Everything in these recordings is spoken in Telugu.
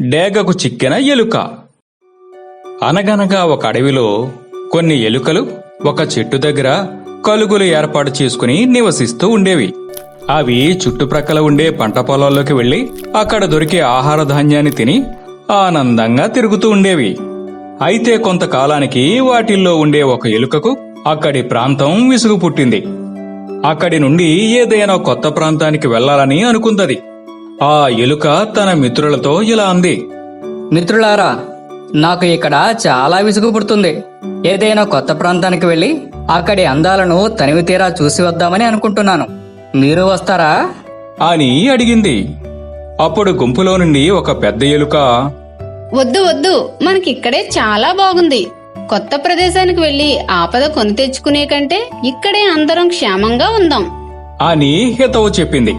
డేగకు చిక్కిన ఎలుక. అనగనగా ఒక అడవిలో కొన్ని ఎలుకలు ఒక చెట్టు దగ్గర కలుగులు ఏర్పాటు చేసుకుని నివసిస్తూ ఉండేవి. అవి చుట్టుప్రక్కల ఉండే పంట పొలాల్లోకి వెళ్ళి అక్కడ దొరికే ఆహార ధాన్యాన్ని తిని ఆనందంగా తిరుగుతూ ఉండేవి. అయితే కొంతకాలానికి వాటిల్లో ఉండే ఒక ఎలుకకు అక్కడి ప్రాంతం విసుగు పుట్టింది. అక్కడి నుండి ఏదైనా కొత్త ప్రాంతానికి వెళ్ళాలని అనుకుందది. ఆ ఎలుక తన మిత్రులతో ఇలా అంది. మిత్రులారా నాకు ఇక్కడ చాలా విసుగు పుడుతుంది. ఏదైనా కొత్త ప్రాంతానికి వెళ్ళి అక్కడి అందాలను తనివి తీరా చూసి వద్దామని అనుకుంటున్నాను. మీరు వస్తారా? అని అడిగింది. అప్పుడు గుంపులో నుండి ఒక పెద్ద ఎలుక వద్దు వద్దు మనకిక్కడే చాలా బాగుంది. కొత్త ప్రదేశానికి వెళ్ళి ఆపద కొని తెచ్చుకునే కంటే ఇక్కడే అందరం క్షేమంగా ఉందాం. అని హితవు చెప్పింది.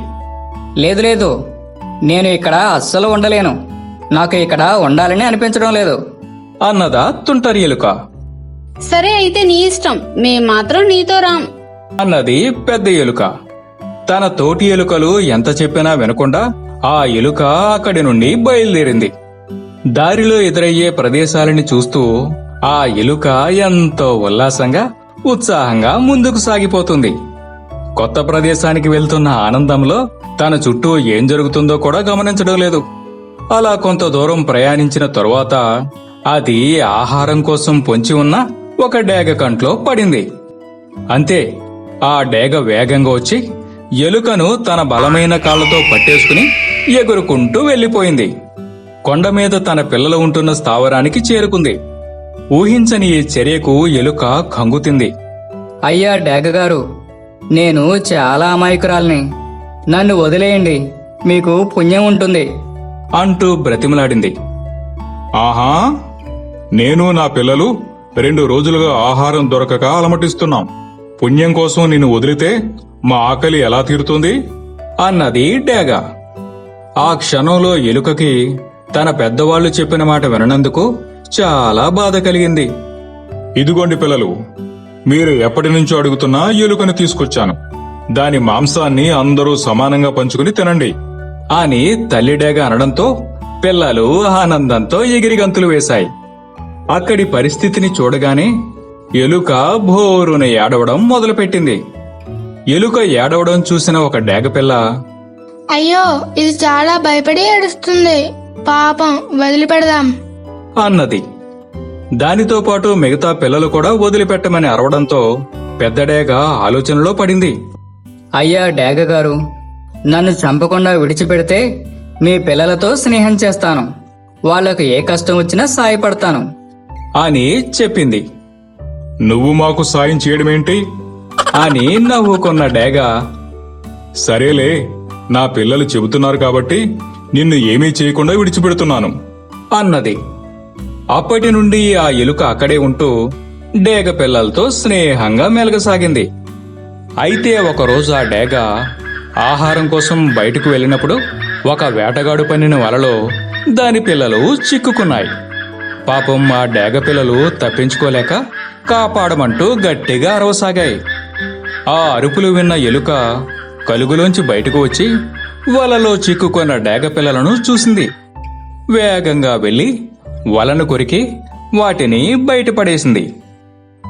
లేదు లేదు నేను ఇక్కడ అస్సలు ఉండలేను. నాకు ఇక్కడ ఉండాలని అనిపించడం లేదు. అన్నదా తుంటరి ఎలుక. సరే అయితే నీ ఇష్టం. మేం మాత్రం నీతో రాం. అన్నది పెద్ద ఎలుక. తన తోటి ఎలుకలు ఎంత చెప్పినా వినకుండా ఆ ఎలుక అక్కడి నుండి బయలుదేరింది. దారిలో ఎదురయ్యే ప్రదేశాలని చూస్తూ ఆ ఎలుక ఎంతో ఉల్లాసంగా ఉత్సాహంగా ముందుకు సాగిపోతుంది. కొత్త ప్రదేశానికి వెళ్తున్న ఆనందంలో తన చుట్టూ ఏం జరుగుతుందో కూడా గమనించడం లేదు. అలా కొంత దూరం ప్రయాణించిన తరువాత అది ఆహారం కోసం పొంచి ఉన్న ఒక డేగ కంట్లో పడింది. అంతే ఆ డేగ వేగంగా వచ్చి ఎలుకను తన బలమైన కాళ్ళతో పట్టేసుకుని ఎగురుకుంటూ వెళ్ళిపోయింది కొండ మీద తన పిల్లలు ఉంటున్న స్థావరానికి చేరుకుంది. ఊహించని ఈ చర్యకు ఎలుక కంగుతింది. అయ్యా డేగగారు నేను చాలా అమాయకురాల్ని. నన్ను వదిలేయండి. మీకు పుణ్యం ఉంటుంది. అంటూ బ్రతిమలాడింది. ఆహా! నేను నా పిల్లలు రెండు రోజులుగా ఆహారం దొరకక అలమటిస్తున్నాం. పుణ్యం కోసం నిన్ను వదిలితే మా ఆకలి ఎలా తీరుతుంది? అన్నది డేగ. ఆ క్షణంలో ఎలుకకి తన పెద్దవాళ్ళు చెప్పిన మాట విననందుకు చాలా బాధ కలిగింది. ఇదిగోండి పిల్లలు మీరు ఎప్పటి నుంచో అడుగుతున్నా ఎలుకను తీసుకొచ్చాను. దాని మాంసాన్ని అందరూ సమానంగా పంచుకుని తినండి. అని తల్లి డేగ అనడంతో పిల్లలు ఆనందంతో ఎగిరి గంతులు వేశాయి. అక్కడి పరిస్థితిని చూడగానే ఎలుక భోరున ఏడవడం మొదలుపెట్టింది. ఎలుక ఏడవడం చూసిన ఒక డేగ పిల్ల అయ్యో ఇది చాలా భయపడి ఏడుస్తుంది. పాపం వదిలిపెడదాం. అన్నది. దానితో పాటు మిగతా పిల్లలు కూడా వదిలిపెట్టమని అరవడంతో పెద్ద డేగ ఆలోచనలో పడింది. అయ్యా డేగ గారు నన్ను చంపకుండా విడిచిపెడితే మీ పిల్లలతో స్నేహం చేస్తాను. వాళ్ళకు ఏ కష్టం వచ్చినా సాయపడతాను. అని చెప్పింది. నువ్వు మాకు సాయం చేయడమేంటి? అని నవ్వుకున్న డేగ సరేలే నా పిల్లలు చెబుతున్నారు కాబట్టి నిన్ను ఏమీ చేయకుండా విడిచిపెడుతున్నాను అన్నది. అప్పటి నుండి ఆ ఎలుక అక్కడే ఉంటూ డేగ పిల్లలతో స్నేహంగా మెలగసాగింది. అయితే ఒకరోజు ఆ డేగ ఆహారం కోసం బయటకు వెళ్ళినప్పుడు ఒక వేటగాడు పనిన వలలో దాని పిల్లలు చిక్కుకున్నాయి. పాపం ఆ డేగ పిల్లలు తప్పించుకోలేక కాపాడమంటూ గట్టిగా అరవసాగాయి. ఆ అరుపులు విన్న ఎలుక కలుగులోంచి బయటకు వచ్చి వలలో చిక్కుకున్న డేగ పిల్లలను చూసింది. వేగంగా వెళ్ళి వలను కొరికి వాటిని బయటపడేసింది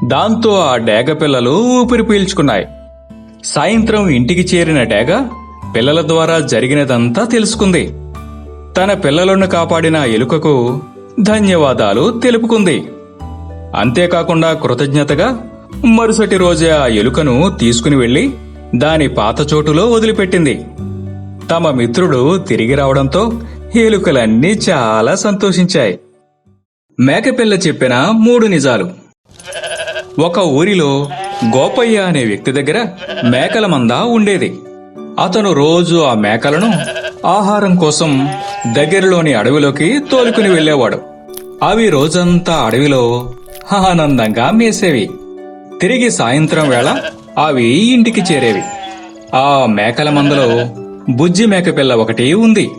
దాంతో ఆ డేగ పిల్లలు ఊపిరి పీల్చుకున్నాయి. సాయంత్రం ఇంటికి చేరిన డేగ పిల్లల ద్వారా జరిగినదంతా తెలుసుకుంది. తన పిల్లలను కాపాడిన ఎలుకకు ధన్యవాదాలు తెలుపుకుంది. అంతేకాకుండా కృతజ్ఞతగా మరుసటి రోజే ఆ ఎలుకను తీసుకుని వెళ్ళి దాని పాత చోటులో వదిలిపెట్టింది. తమ మిత్రుడు తిరిగి రావడంతో ఎలుకలన్నీ చాలా సంతోషించాయి. మేకపిల్ల చెప్పిన మూడు నిజాలు. ఒక ఊరిలో గోపయ్య అనే వ్యక్తి దగ్గర మేకల మంద ఉండేది. అతను రోజు ఆ మేకలను ఆహారం కోసం దగ్గరలోని అడవిలోకి తోలుకుని వెళ్ళేవాడు. అవి రోజంతా అడవిలో ఆనందంగా మేసేవి. తిరిగి సాయంత్రం వేళ అవి ఇంటికి చేరేవి. ఆ మేకల మందలో బుజ్జి మేకపిల్ల ఒకటి ఉంది.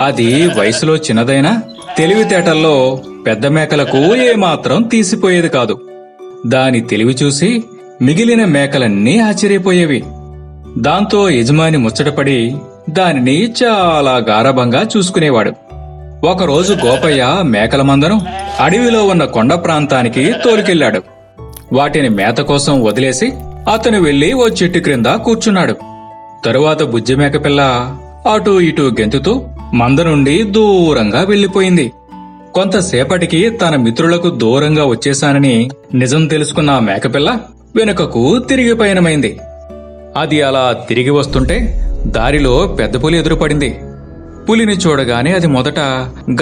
అది వయసులో చిన్నదైనా తెలివితేటల్లో పెద్ద మేకలకు ఏమాత్రం తీసిపోయేది కాదు. దాని తెలివి చూసి మిగిలిన మేకలన్నీ ఆశ్చర్యపోయేవి. దాంతో యజమాని ముచ్చటపడి దానిని చాలా గారభంగా చూసుకునేవాడు. ఒకరోజు గోపయ్య మేకల మందను అడవిలో ఉన్న కొండ ప్రాంతానికి తోలుకెళ్ళాడు వాటిని మేత కోసం వదిలేసి అతను వెళ్ళి ఓ చెట్టు క్రింద కూర్చున్నాడు. తరువాత బుజ్జి మేకపిల్ల అటూ ఇటూ గెంతుతూ మంద నుండి దూరంగా వెళ్ళిపోయింది కొంతసేపటికి తన మిత్రులకు దూరంగా వచ్చేశానని నిజం తెలుసుకున్న మేకపిల్ల వెనుకకు తిరిగి పయనమైంది. అది అలా తిరిగి వస్తుంటే దారిలో పెద్ద పులి ఎదురుపడింది. పులిని చూడగానే అది మొదట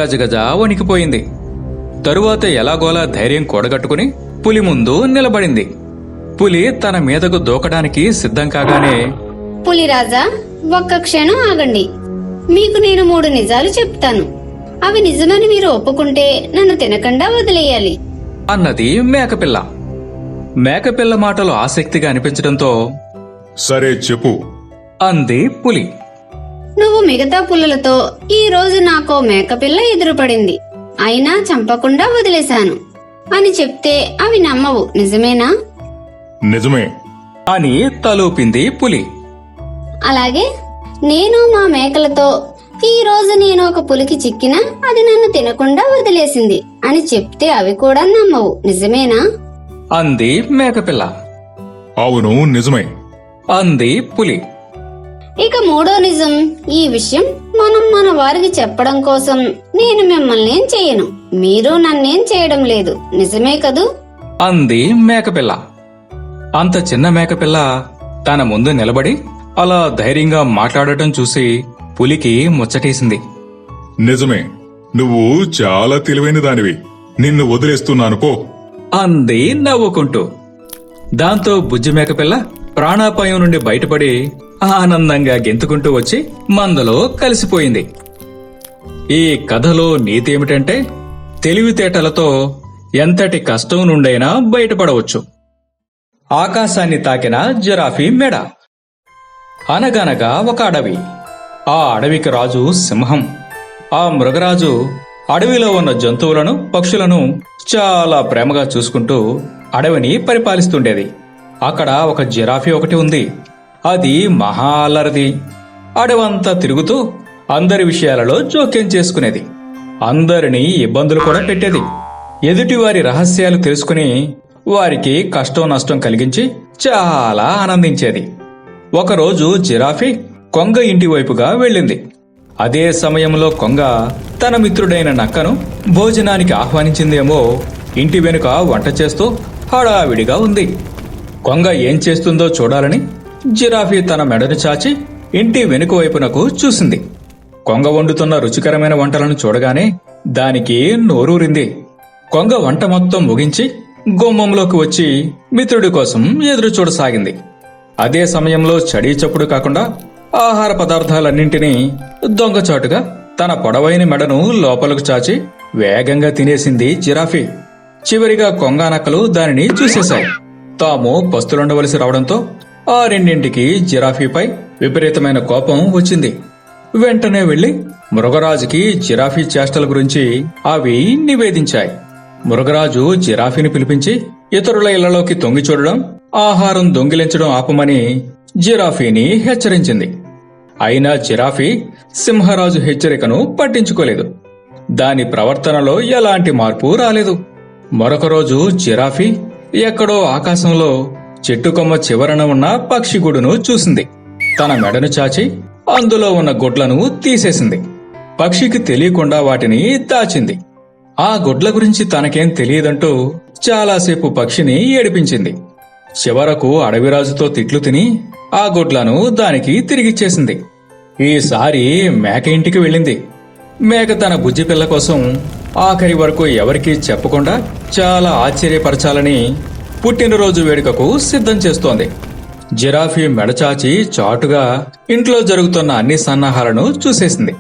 గజగజ వణికిపోయింది. తరువాత ఎలాగోలా ధైర్యం కూడగట్టుకుని పులి ముందు నిలబడింది. పులి తన మీదకు దూకడానికి సిద్ధం కాగానే పులిరాజా ఒక్క క్షణం ఆగండి. మీకు నేను మూడు నిజాలు చెప్తాను. అవి నిజమని మీరు ఒప్పుకుంటే నన్ను తినకుండా వదిలేయాలి. అన్నది మేకపిల్ల. మేకపిల్ల మాటలు ఆసక్తిగా అనిపించడంతో సరే చెప్పు. అంది పులి. నువ్వు మిగతా పుల్లలతో ఈ రోజు నాకో మేకపిల్ల ఎదురుపడింది. అయినా చంపకుండా వదిలేశాను. అని చెప్తే అవి నమ్మవు నిజమేనా? నిజమే. అని తలూపింది పులి. అలాగే నేను మా మేకలతో ఈ రోజు నేను ఒక పులికి చిక్కినా అది నన్ను తినకుండా వదిలేసింది అని చెప్తే అవి కూడా నమ్మవు నిజమేనా? అంది మేకపిల్ల. అవును నిజమే. అంది పులి. ఇక మూడో నిజం ఈ విషయం మనం మన వారికి చెప్పడం కోసం. నేను మిమ్మల్ని ఏం చేయను? మీరు నన్నేం చేయడం లేదు. నిజమే కదూ? అంది మేకపిల్ల. అంత చిన్న మేకపిల్ల తన ముందు నిలబడి అలా ధైర్యంగా మాట్లాడటం చూసి పులికి ముచ్చటేసింది. నిజమే. నువ్వు చాలా తెలివైన దానివి నిన్ను వదిలేస్తున్నాను పో. అంది నవ్వుకుంటూ. దాంతో బుజ్జి మేకపిల్ల ప్రాణాపాయం నుండి బయటపడి ఆనందంగా గెంతుకుంటూ వచ్చి మందలో కలిసిపోయింది. ఈ కథలో నీతి ఏమిటంటే తెలివితేటలతో ఎంతటి కష్టం నుండైనా బయటపడవచ్చు. ఆకాశాన్ని తాకిన జిరాఫీ మెడ. అనగనగా ఒక అడవి. ఆ అడవికి రాజు సింహం. ఆ మృగరాజు అడవిలో ఉన్న జంతువులను పక్షులను చాలా ప్రేమగా చూసుకుంటూ అడవిని పరిపాలిస్తుండేది. అక్కడ ఒక జిరాఫీ ఒకటి ఉంది. అది మహా అల్లరిది అడవంతా తిరుగుతూ అందరి విషయాలలో జోక్యం చేసుకునేది. అందరినీ ఇబ్బందులు కూడా పెట్టేది. ఎదుటివారి రహస్యాలు తెలుసుకుని వారికి కష్టం నష్టం కలిగించి చాలా ఆనందించేది. ఒకరోజు జిరాఫీ కొంగ ఇంటి వైపుగా వెళ్ళింది. అదే సమయంలో కొంగ తన మిత్రుడైన నక్కను భోజనానికి ఆహ్వానించిందేమో. ఇంటి వెనుక వంట చేస్తూ హడావిడిగా ఉంది. కొంగ ఏం చేస్తుందో చూడాలని జిరాఫీ తన మెడను చాచి ఇంటి వెనుక వైపునకు చూసింది. కొంగ వండుతున్న రుచికరమైన వంటలను చూడగానే దానికి నోరూరింది. కొంగ వంట మొత్తం ముగించి గుమ్మంలోకి వచ్చి మిత్రుడి కోసం ఎదురు చూడసాగింది అదే సమయంలో చడీ చప్పుడు కాకుండా ఆహార పదార్థాలన్నింటినీ దొంగచాటుగా తన పొడవైన మెడను లోపలకు చాచి వేగంగా తినేసింది జిరాఫీ. చివరిగా కొంగానక్కలు దానిని చూసేశాయి. తాము పస్తులుండవలసి రావడంతో ఆ రెండింటికి జిరాఫీపై విపరీతమైన కోపం వచ్చింది. వెంటనే వెళ్ళి మృగరాజుకి జిరాఫీ చేష్టల గురించి అవి నివేదించాయి. మృగరాజు జిరాఫీని పిలిపించి ఇతరుల ఇళ్ళలోకి తొంగి చూడడం ఆహారం దొంగిలించడం ఆపమని జిరాఫీని హెచ్చరించింది. అయినా జిరాఫీ సింహరాజు హెచ్చరికను పట్టించుకోలేదు. దాని ప్రవర్తనలో ఎలాంటి మార్పు రాలేదు. మరొక రోజు జిరాఫీ ఎక్కడో ఆకాశంలో చెట్టు కొమ్మ చివరన ఉన్న పక్షిగూడును చూసింది. తన మెడను చాచి అందులో ఉన్న గుడ్లను తీసేసింది. పక్షికి తెలియకుండా వాటిని దాచింది. ఆ గుడ్ల గురించి తనకేం తెలియదంటూ చాలాసేపు పక్షిని ఏడిపించింది. చివరకు అడవిరాజుతో తిట్లు తిని ఆ గుడ్లను దానికి తిరిగిచ్చేసింది. ఈసారి మేక ఇంటికి వెళ్ళింది. మేక తన బుజ్జి పిల్ల కోసం ఆఖరి వరకు ఎవరికీ చెప్పకుండా చాలా ఆశ్చర్యపరచాలని పుట్టినరోజు వేడుకకు సిద్ధం చేస్తోంది. జిరాఫీ మెడచాచి చాటుగా ఇంట్లో జరుగుతున్న అన్ని సన్నాహాలను చూసేసింది.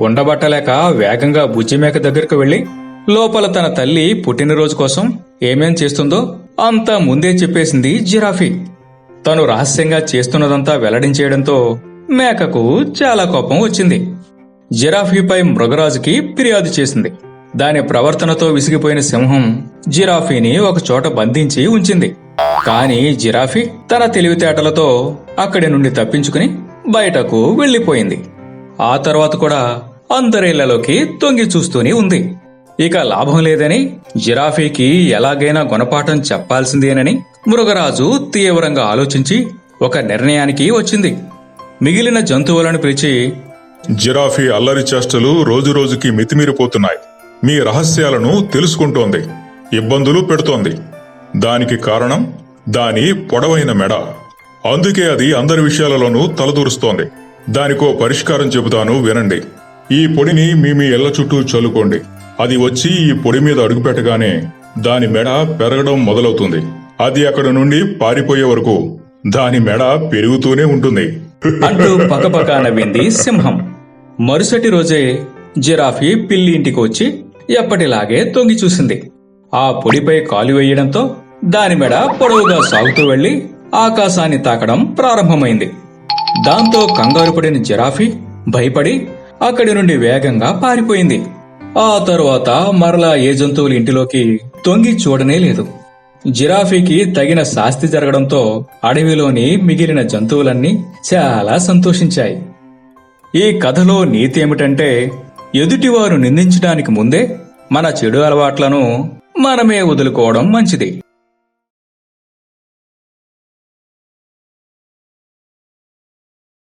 ఉండబట్టలేక వేగంగా బుజ్జి మేక దగ్గరకు వెళ్ళి లోపల తన తల్లి పుట్టినరోజు కోసం ఏమేం చేస్తుందో అంతా ముందే చెప్పేసింది జిరాఫీ. తను రహస్యంగా చేస్తున్నదంతా వెల్లడించేయడంతో మేకకు చాలా కోపం వచ్చింది. జిరాఫీపై మృగరాజుకి ఫిర్యాదు చేసింది. దాని ప్రవర్తనతో విసిగిపోయిన సింహం జిరాఫీని ఒకచోట బంధించి ఉంచింది. కాని జిరాఫీ తన తెలివితేటలతో అక్కడి నుండి తప్పించుకుని బయటకు వెళ్ళిపోయింది ఆ తర్వాత కూడా అందరిళ్ళలోకి తొంగి చూస్తూనే ఉంది. ఇక లాభం లేదని జిరాఫీకి ఎలాగైనా గుణపాఠం చెప్పాల్సిందేనని మృగరాజు తీవ్రంగా ఆలోచించి ఒక నిర్ణయానికి వచ్చింది. మిగిలిన జంతువులను పిలిచి జిరాఫీ అల్లరి చేష్టలు రోజురోజుకి మితిమీరిపోతున్నాయి. మీ రహస్యాలను తెలుసుకుంటోంది. ఇబ్బందులు పెడుతోంది. దానికి కారణం దాని పొడవైన మెడ. అందుకే అది అందరి విషయాలలోనూ తలదూరుస్తోంది. దానికో పరిష్కారం చెబుతాను వినండి. ఈ పొడిని మీ మీ ఇళ్ళ చుట్టూ చల్లుకోండి. అది వచ్చి ఈ పొడి మీద అడుగుపెట్టగానే దాని మెడ పెరగడం మొదలవుతుంది. అది అక్కడ నుండి పారిపోయే వరకు దాని మెడ పెరుగుతూనే ఉంటుంది. అంటూ పక్కపక్క నవ్వింది సింహం. మరుసటి రోజే జిరాఫీ పిల్లి ఇంటికి వచ్చి ఎప్పటిలాగే తొంగి చూసింది. ఆ పొడిపై కాలు వేయడంతో దాని మెడ పొడవుగా సాగుతూ వెళ్ళి ఆకాశాన్ని తాకడం ప్రారంభమైంది. దాంతో కంగారు పడిన జిరాఫీ భయపడి అక్కడి నుండి వేగంగా పారిపోయింది. ఆ తరువాత మరలా ఏ జంతువుల ఇంటిలోకి తొంగి చూడనే లేదు. జిరాఫీకి తగిన శాస్తి జరగడంతో అడవిలోని మిగిలిన జంతువులన్నీ చాలా సంతోషించాయి. ఈ కథలో నీతి ఏమిటంటే ఎదుటివారు నిందించడానికి ముందే మన చెడు అలవాట్లను మనమే వదులుకోవడం మంచిది.